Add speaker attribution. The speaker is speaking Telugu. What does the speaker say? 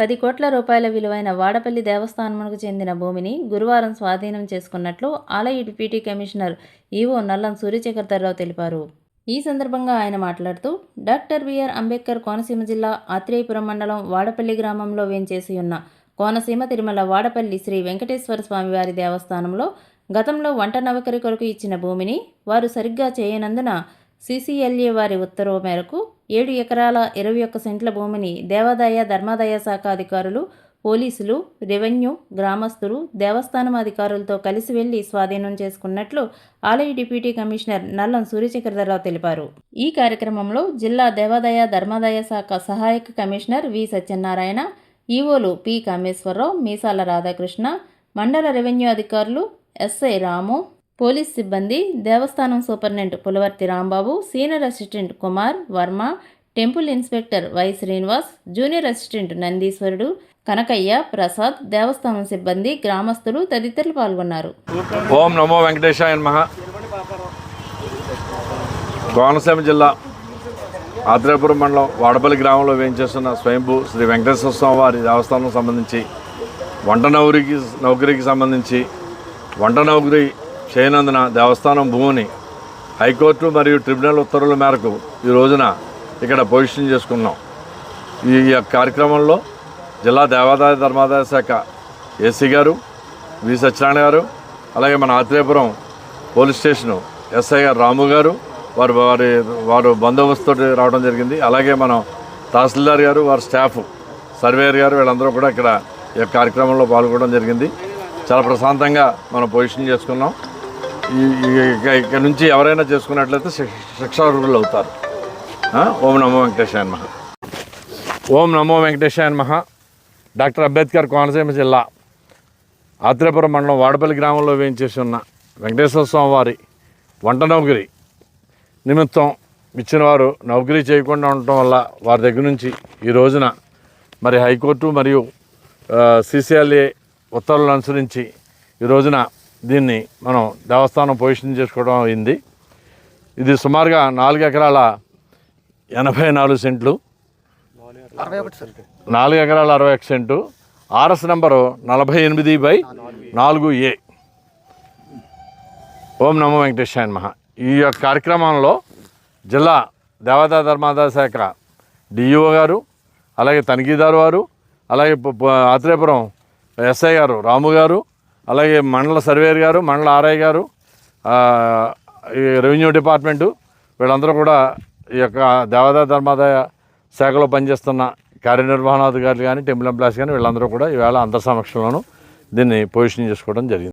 Speaker 1: పది కోట్ల రూపాయల విలువైన వాడపల్లి దేవస్థానమునకు చెందిన భూమిని గురువారం స్వాధీనం చేసుకున్నట్లు ఆలయ deputy commissioner EO Nallam Suryachakradhar Rao తెలిపారు. ఈ సందర్భంగా ఆయన మాట్లాడుతూ డాక్టర్ బిఆర్ అంబేద్కర్ కోనసీమ జిల్లా ఆత్రేయపురం మండలం వాడపల్లి గ్రామంలో వేంచేసి ఉన్న కోనసీమ తిరుమల వాడపల్లి శ్రీ వెంకటేశ్వర స్వామివారి దేవస్థానంలో గతంలో వంట నవకరి కొరకు ఇచ్చిన భూమిని వారు సరిగ్గా చేయనందున సీసీఎల్ఏ వారి ఉత్తర్వు మేరకు ఏడు ఎకరాల ఇరవై ఒక్క సెంట్ల భూమిని దేవాదాయ ధర్మాదాయ శాఖ అధికారులు పోలీసులు రెవెన్యూ గ్రామస్తులు దేవస్థానం అధికారులతో కలిసి వెళ్ళి స్వాధీనం చేసుకున్నట్లు ఆలయ డిప్యూటీ కమిషనర్ నల్లం సూర్యచక్రధరరావు తెలిపారు. ఈ కార్యక్రమంలో జిల్లా దేవాదాయ ధర్మాదాయ శాఖ సహాయక కమిషనర్ వి సత్యనారాయణ ఈవోలు పి కామేశ్వరరావు మీసాల రాధాకృష్ణ మండల రెవెన్యూ అధికారులు ఎస్ఐ రాము పోలీస్ సిబ్బంది దేవస్థానం superintendent Pulavarthi Rambabu senior assistant Kumar Varma temple inspector Y Srinivas junior assistant Nandiswarudu Kanakaiah Prasad దేవస్థానం సిబ్బంది గ్రామస్తులు తదితరులు పాల్గొన్నారు.
Speaker 2: ఓం నమో వెంకటేశాయ నమః. కోనసీమ జిల్లా ఆత్రేయపురం మండలం వాడపల్లి గ్రామంలో వేయించేస్తున్న స్వయంభూ శ్రీ వెంకటేశ్వర స్వామి వారి దేవస్థానం సంబంధించి వంట నౌకరికి నౌకరికి సంబంధించి వంట నౌకరి చేయనందున దేవస్థానం భూమిని హైకోర్టు మరియు ట్రిబ్యునల్ ఉత్తర్వుల మేరకు ఈ రోజున ఇక్కడ పొజిషన్ చేసుకున్నాం. ఈ యొక్క కార్యక్రమంలో జిల్లా దేవాదాయ ధర్మాదాయ శాఖ ఏసీ గారు వి సత్యనారాయణ గారు అలాగే మన ఆత్రేయపురం పోలీస్ స్టేషను ఎస్ఐ గారు రాము గారు వారు వారి వారు బందోబస్తుతో రావడం జరిగింది. అలాగే మనం తహసీల్దార్ గారు వారి స్టాఫ్ సర్వేయర్ గారు వీళ్ళందరూ కూడా ఇక్కడ ఈ కార్యక్రమంలో పాల్గొనడం జరిగింది. చాలా ప్రశాంతంగా మనం పొజిషన్ చేసుకున్నాం. ఇక్కడ నుంచి ఎవరైనా చేసుకున్నట్లయితే శిక్ష- శిక్షార్హులు అవుతారు. ఓం నమో వెంకటేశాయ మహా ఓం నమో వెంకటేశాయ మహా డాక్టర్ అంబేద్కర్ కోనసీమ జిల్లా ఆత్రేపురం మండలం వాడపల్లి గ్రామంలో వేయించేసి ఉన్న వెంకటేశ్వర స్వామి వారి వంట నౌకరి నిమిత్తం ఇచ్చిన వారు నౌకరీ చేయకుండా ఉండటం వల్ల వారి దగ్గర నుంచి ఈ రోజున మరి హైకోర్టు మరియు సిసిఎల్ఏ ఉత్తర్వులను అనుసరించి ఈ రోజున దీన్ని మనం దేవస్థానం పొజిషన్ చేసుకోవడం అయింది. ఇది సుమారుగా నాలుగు ఎకరాల ఎనభై నాలుగు సెంట్లు. నాలుగు ఎకరాల అరవై ఒక సెంటు. ఆర్ఎస్ నంబరు నలభై ఎనిమిది బై నాలుగు ఏ. ఓం నమో వెంకటేశాయ నమః. ఈ యొక్క కార్యక్రమంలో జిల్లా దేవతా ధర్మాదా శాఖ డిఈఓ గారు అలాగే తనిఖీదారు వారు అలాగే ఆత్రేయపురం ఎస్ఐ గారు రాము గారు అలాగే మండల సర్వేయర్ గారు మండల ఆర్ఐ గారు ఈ రెవెన్యూ డిపార్ట్మెంటు వీళ్ళందరూ కూడా ఈ యొక్క దేవాదాయ ధర్మాదాయ శాఖలో పనిచేస్తున్న కార్యనిర్వహణాధికారులు కానీ టెంపుల్ ఎంప్లాయీస్ కానీ వీళ్ళందరూ కూడా ఈవేళ అందరి సమక్షంలోనూ దీన్ని పొజిషన్ చేసుకోవడం జరిగింది.